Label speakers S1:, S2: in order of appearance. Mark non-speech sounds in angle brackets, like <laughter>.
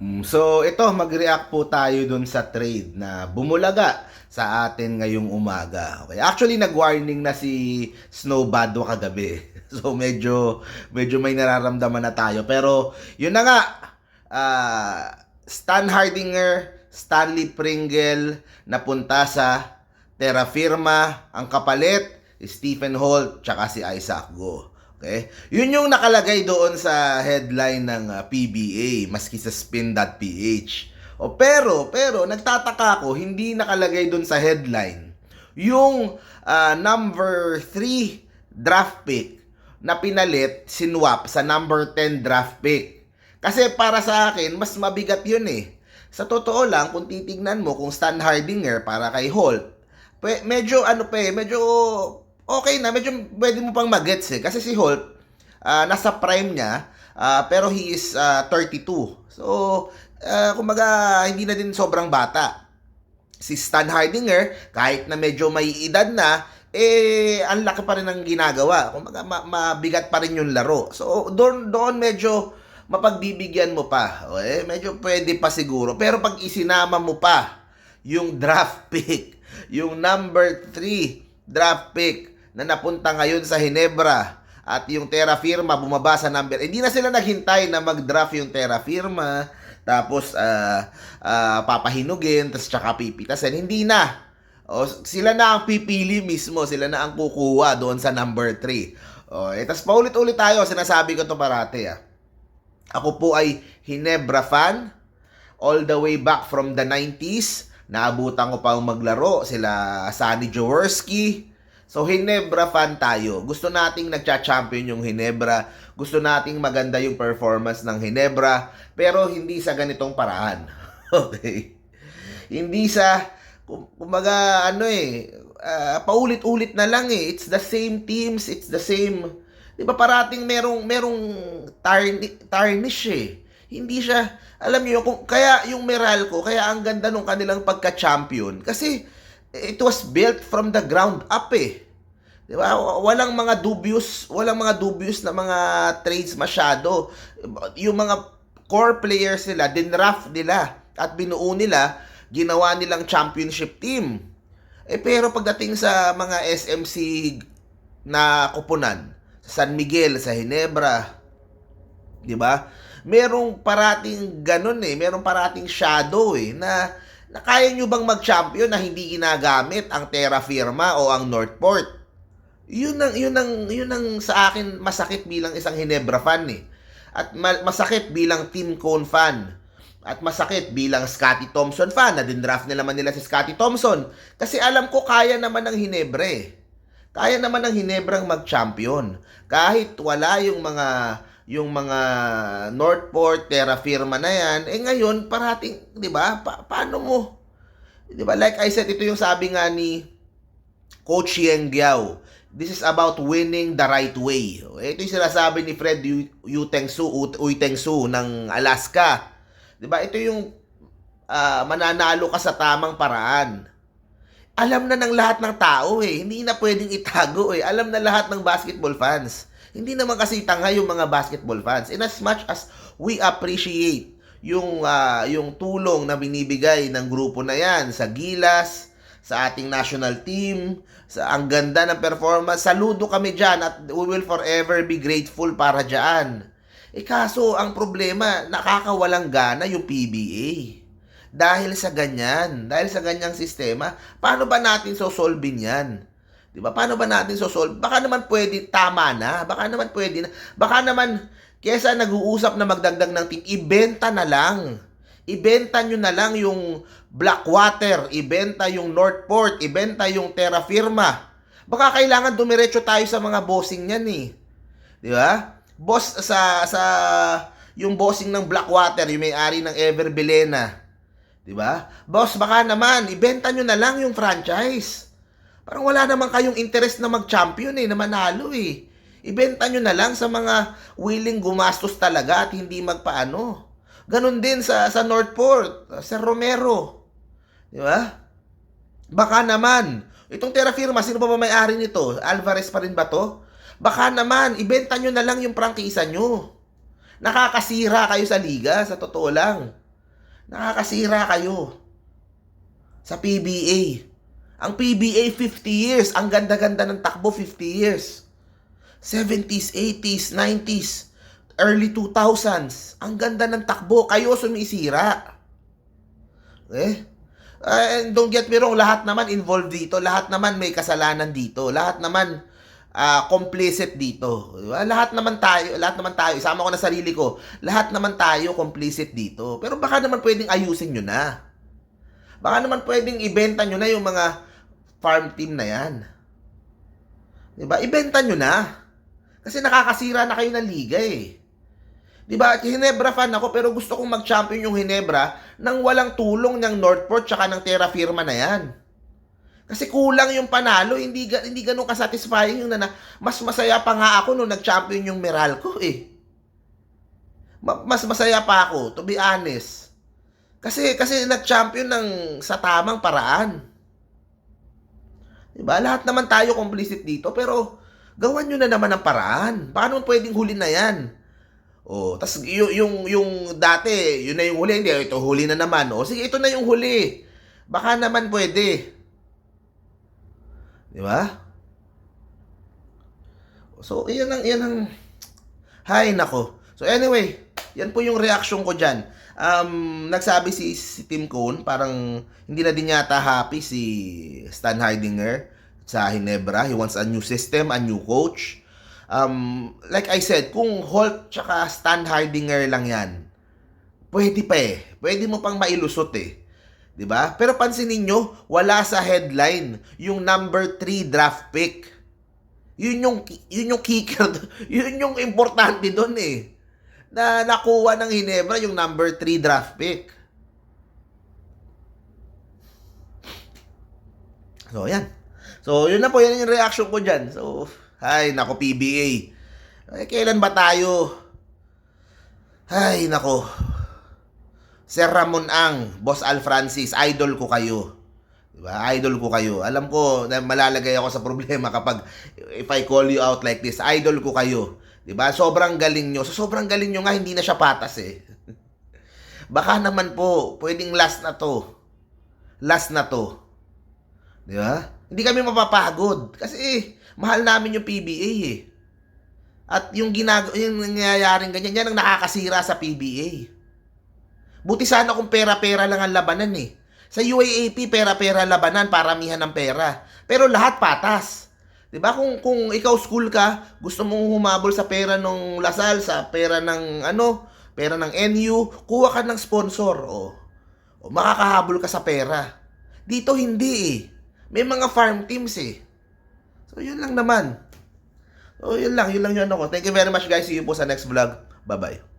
S1: Mm, So ito, mag-react po tayo dun sa trade na bumulaga sa atin ngayong umaga. Okay. Actually, nag-warning na si Snowbado kagabi. <laughs> So medyo medyo may nararamdaman na tayo. Pero yun na nga, ah, Stan Hardinger, Stanley Pringle napunta sa Terra Firma. Ang kapalit, Stephen Holt, tsaka si Isaac Go. Okay? Yun yung nakalagay doon sa headline ng ah, PBA, maski sa spin.ph. O pero, pero, nagtataka ako, hindi nakalagay doon sa headline yung ah, number 3 draft pick na pinalit, sinwap sa number 10 draft pick. Kasi para sa akin, mas mabigat yun eh. Sa totoo lang, kung titignan mo kung Stan Hardinger para kay Holt, medyo ano pa eh, medyo okay na, medyo pwede mo pang magets eh. Kasi si Holt, ah, nasa prime niya, ah, pero he is ah, 32. So, ah, kumbaga, hindi na din sobrang bata. Si Stan Hardinger, kahit na medyo may edad na, eh, ang laki pa rin ng ginagawa. Kumbaga, ma- mabigat pa rin yung laro. So, doon, doon medyo mapagbibigyan mo pa. Okay? Medyo pwede pa siguro. Pero pag isinama mo pa yung draft pick, yung number 3 draft pick na napunta ngayon sa Hinebra at yung Terra Firma bumaba sa number. Hindi na sila naghintay na mag-draft yung Terra Firma tapos ah ah, papahinugin tapos tsaka pipitasin. Hindi na. O, sila na ang pipili mismo, sila na ang kukuha doon sa number 3. O, eh, tapos paulit-ulit tayo, sinasabi ko to parati ah. Ako po ay Hinebra fan all the way back from the 90s. Naabutan ko pa maglaro sila Sunny Jaworski. So Hinebra fan tayo. Gusto nating nagcha-champion yung Hinebra. Gusto nating maganda yung performance ng Hinebra. Pero hindi sa ganitong paraan. <laughs> okay. Hindi sa kum- kumbaga ano eh ah, paulit-ulit na lang eh. It's the same teams, it's the same 'Di ba parating merong merong tarni, tarnish eh. Hindi siya alam niyo kung kaya yung Meralco, kaya ang ganda nung kanilang pagka-champion kasi it was built from the ground up eh. 'Di ba? Walang mga dubious, walang mga dubious na mga trades masyado. Yung mga core players nila, dinraft nila at binuo nila, ginawa nilang championship team. Eh pero pagdating sa mga SMC na kupunan, sa San Miguel, sa Hinebra, 'di ba? Merong parating ganun eh, merong parating shadow eh na, na kaya nyo bang mag-champion na hindi ginagamit ang Terra Firma o ang Northport? Yun ang yun ang yun ang sa akin masakit bilang isang Hinebra fan eh. At ma- masakit bilang Team Cone fan. At masakit bilang Scotty Thompson fan na din-draft nila naman nila si Scotty Thompson. Kasi alam ko kaya naman ng Hinebra eh. Kaya naman ng Hinebrang mag-champion. Kahit wala yung mga yung mga Northport, Terra Firma na yan, eh ngayon parating, 'di ba? Pa- paano mo? 'Di ba? Like I said, ito yung sabi nga ni Coach Yeng Giao. This is about winning the right way. Ito yung sinasabi ni Fred Yu- Yutengsu, Ut- Uitengsu ng Alaska. 'Di ba? Ito yung ah, mananalo ka sa tamang paraan alam na ng lahat ng tao eh. Hindi na pwedeng itago eh. Alam na lahat ng basketball fans. Hindi naman kasi tanga yung mga basketball fans. In as much as we appreciate yung ah, yung tulong na binibigay ng grupo na yan sa Gilas, sa ating national team, sa ang ganda ng performance, saludo kami dyan at we will forever be grateful para dyan. Eh kaso, ang problema, nakakawalang gana yung PBA. Dahil sa ganyan, dahil sa ganyang sistema, paano ba natin sosolvin yan? 'Di ba? Paano ba natin sosolve? Baka naman pwede tama na, baka naman pwede na. Baka naman kesa nag-uusap na magdagdag ng team, ibenta na lang. Ibenta nyo na lang yung Blackwater, ibenta yung Northport, ibenta yung Terra Firma. Baka kailangan dumiretso tayo sa mga bossing niyan eh. 'Di ba? Boss sa sa yung bossing ng Blackwater, yung may-ari ng Ever Belena. 'Di ba? Boss, baka naman ibenta nyo na lang yung franchise. Parang wala naman kayong interest na mag-champion eh, na manalo eh. Ibenta nyo na lang sa mga willing gumastos talaga at hindi magpaano. Ganon din sa sa Northport, sa Romero. 'Di ba? Baka naman, itong Terra Firma, sino ba ba may-ari nito? Alvarez pa rin ba to? Baka naman, ibenta nyo na lang yung prangkisa nyo. Nakakasira kayo sa liga, sa totoo lang. Nakakasira kayo sa PBA. Ang PBA 50 years, ang ganda-ganda ng takbo 50 years. 70s, 80s, 90s, early 2000s. Ang ganda ng takbo, kayo sumisira. Eh? And don't get me wrong, lahat naman involved dito, lahat naman may kasalanan dito, lahat naman ah, complicit dito. Lahat naman tayo, lahat naman tayo, isama ko na sarili ko, lahat naman tayo complicit dito. Pero baka naman pwedeng ayusin nyo na. Baka naman pwedeng ibenta nyo na yung mga farm team na yan. Di ba? Ibenta nyo na. Kasi nakakasira na kayo ng liga eh. Di ba? Hinebra fan ako pero gusto kong mag-champion yung Hinebra nang walang tulong ng Northport tsaka ng Terra Firma na yan. Kasi kulang yung panalo, hindi hindi ganun kasatisfying yung na, mas masaya pa nga ako nung nag-champion yung Meralco eh. Ma- mas masaya pa ako, to be honest. Kasi kasi nag-champion ng sa tamang paraan. 'Di ba? Lahat naman tayo complicit dito pero gawan nyo na naman ang paraan. Naman pwedeng huli na 'yan. Oh, tas yung, yung yung dati, yun na yung huli, hindi ito huli na naman. Oh, sige, ito na yung huli. Baka naman pwede. 'Di ba? So, iyan ang iyan ang Hay nako. So anyway, yan po yung reaction ko diyan. Um, nagsabi si, si Tim Cone, parang hindi na din yata happy si Stan Heidinger sa Hinebra. He wants a new system, a new coach. Um, like I said, kung Holt tsaka Stan Heidinger lang yan, pwede pa eh. Pwede mo pang mailusot eh. 'Di ba? Pero pansinin nyo, wala sa headline yung number 3 draft pick. Yun yung yun yung kicker, <laughs> yun yung importante doon eh. Na nakuha ng Hinebra yung number 3 draft pick. So, yan. So, yun na po, yan yung reaction ko dyan. So, ay, nako, PBA. Ay, kailan ba tayo? Ay, nako. Sir Ramon Ang, Boss Al Francis, idol ko kayo. Diba? Idol ko kayo. Alam ko na malalagay ako sa problema kapag if I call you out like this, idol ko kayo. 'Di ba? Sobrang galing nyo. So sobrang galing nyo nga hindi na siya patas eh. <laughs> Baka naman po, pwedeng last na 'to. Last na 'to. 'Di ba? Hindi kami mapapagod kasi eh, mahal namin yung PBA eh. At yung ginag yung nangyayaring ganyan, yan ang nakakasira sa PBA. Buti sana kung pera-pera lang ang labanan eh. Sa UAAP, pera-pera labanan, paramihan ng pera. Pero lahat patas. 'Di ba? Kung kung ikaw school ka, gusto mong humabol sa pera ng Lasal, sa pera ng ano, pera ng NU, kuha ka ng sponsor o, o makakahabol ka sa pera. Dito hindi eh. May mga farm teams eh. So yun lang naman. So yun lang, yun lang yun ako. Thank you very much guys. See you po sa next vlog. Bye-bye.